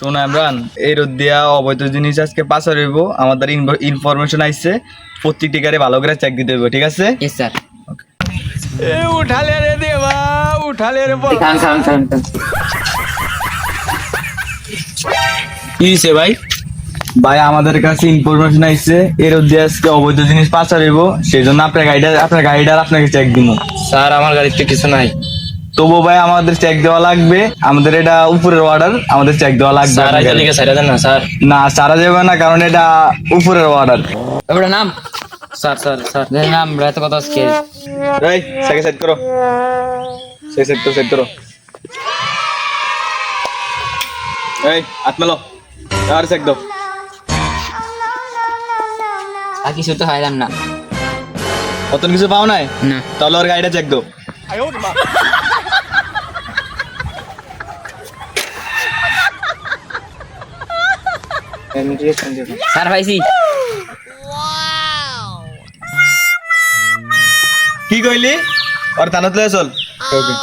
শোন ইমরান এই রোদ দিয়া অবৈধ জিনিস আজকে পাস হইব। আমাদের ইনফরমেশন আইছে প্রত্যেকটি গাড়ি ভালো করে চেক দিতে হবে ঠিক আছে? ইয়েস স্যার এ উঠালে রে দেবা উঠালে রে বল। খান খান খান কি দিছে ভাই? ভাই আমাদের কাছে ইনফরমেশন আইছে এর রোদ আজকে অবৈধ জিনিস পাস হইব সেই জন্য আপনার গাড়িটা আপনার গাড়িটা আপনাকে চেক দিব স্যার আমার গাড়িতে কিছু নাই। তবু ভাই আমাদের চেক দেওয়া লাগবে। আমাদের এটা উপরের অর্ডার আমাদের চেক দেওয়া লাগবে না স্যার। না সারা যাবে না কারণ এটা উপরের অর্ডার এবারে নাম। স্যার স্যার স্যার নাম রাত কত আজকে। এই সেকে সেট করো। সেট সেট করো সেট করো। এই হাত মেলো। আর চেক দাও। আর কিছু তো না। কতন কিছু পাও নাই? না। তাহলে ওর গাড়িটা চেক দাও। স্যার পাইছি কি কইলি ওর থানাত চল ওকে